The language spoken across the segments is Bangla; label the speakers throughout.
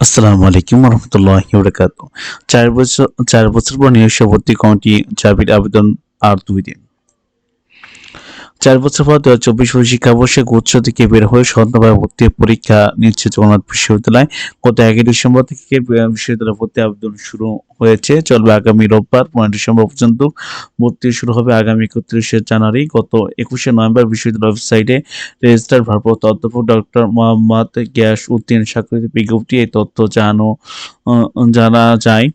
Speaker 1: আসসালামু আলাইকুম রহমতুল্লাহ বরকাত চার বছর চার বছর পর নিয়োগ ভর্তি কমিটি চাবির আবেদন আর দুই দিন। চার বছর পর দু হাজার চব্বিশ শিক্ষাবর্ষে গুচ্ছ থেকে বের হয়ে স্বতন্ত্রভাবে ভর্তি পরীক্ষা নিচ্ছে জগন্নাথ বিশ্ববিদ্যালয়। গত একই ডিসেম্বর থেকে বিশ্ববিদ্যালয় ভর্তি আবেদন শুরু হয়েছে? চলবে আগামী রোববার পনেরো ডিসেম্বর পর্যন্ত ভর্তি শুরু হবে আগামী একত্রিশে জানুয়ারি। গত একুশে নভেম্বর বিশ্ববিদ্যালয় ওয়েবসাইটে রেজিস্টার ভারপ্রাপ্ত অধ্যাপক ডক্টর মোহাম্মদ গ্যাস উদ্দিন স্বাক্ষরিত বিজ্ঞপ্তি এই তথ্য জানো জানা যায়।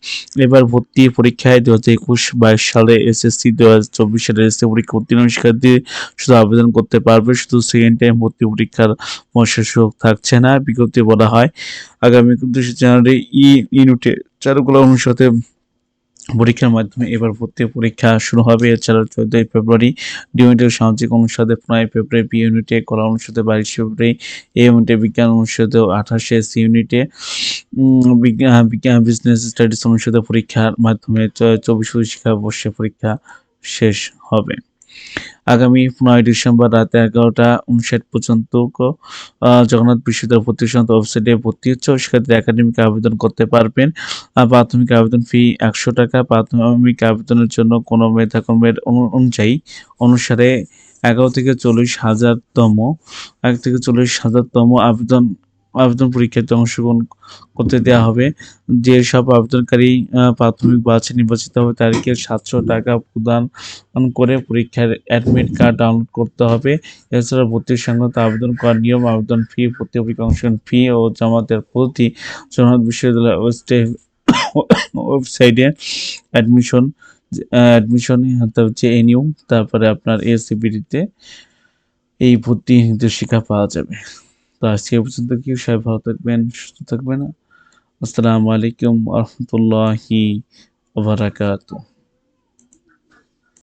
Speaker 1: এবার ভর্তি পরীক্ষায় দু হাজার একুশ বাইশ সালে এসএসসি দু হাজার চব্বিশ সালে এসএসসি পরীক্ষা উত্তীর্ণ শিক্ষার্থী শুধু আবেদন করতে পারবে, শুধু সেকেন্ড টাইম ভর্তি পরীক্ষার মহাশয় সুযোগ থাকছে না, বিজ্ঞপ্তি বলা হয়। আগামী একত্রিশে জানুয়ারি ই ইউনিটে চারুকলা অনুষদে পরীক্ষার মাধ্যমে এবার ভর্তি পরীক্ষা শুরু হবে। এছাড়াও চোদ্দই ফেব্রুয়ারি ডি ইউনিটের সামাজিক অনুষদে, পনেরোই ফেব্রুয়ারি বি ইউনিটে, কলা অনুষদে, বাইশে ফেব্রুয়ারি এ ইউনিটে, বিজ্ঞান অনুষদে আঠাশে সি ইউনিটে বিজ্ঞান বিজ্ঞান বিজনেস স্টাডিজ অনুষদে পরীক্ষার মাধ্যমে চব্বিশ শিক্ষাবর্ষে পরীক্ষা শেষ হবে। আগামী পনেরোই ডিসেম্বর রাত এগারোটা উনষাট পর্যন্ত জগন্নাথ বিশ্ববিদ্যালয় সংক্রান্ত ওয়েবসাইটে ভর্তি হচ্ছে। শিক্ষার্থীরা একাডেমিক আবেদন করতে পারবেন। প্রাথমিক আবেদন ফি একশো টাকা। প্রাথমিক আবেদনের জন্য কোনো মেধাকর্মের অনুযায়ী অনুসারে এগারো থেকে চল্লিশ হাজারতম এক থেকে চল্লিশ হাজারতম আবেদন আবেদন পরীক্ষাতে অংশগ্রহণ করতে দেওয়া হবে। যে সব আবেদনকারী প্রাথমিক বাছে নির্বাচিত হবে তাদেরকে সাতশো টাকা প্রদান করে পরীক্ষার অ্যাডমিট কার্ড ডাউনলোড করতে হবে। এছাড়া ভর্তি সংক্রান্ত আবেদন করার নিয়ম, আবেদন ফি, ভর্তি পরীক্ষা অংশগ্রহণ ফি ও জমা দেওয়ার পদ্ধতি জগন্নাথ বিশ্ববিদ্যালয় ওয়েবসাইটে অ্যাডমিশন অ্যাডমিশন হচ্ছে এনইউ, তারপরে আপনার এসিবিডিতে এই ভর্তি নির্দেশিকা পাওয়া যাবে। তো আজকে পর্যন্ত কি সবাই ভালো থাকবেন সুস্থ থাকবেন। আসসালামু আলাইকুম আহমতুল্লাহি ওবারাকাতুহ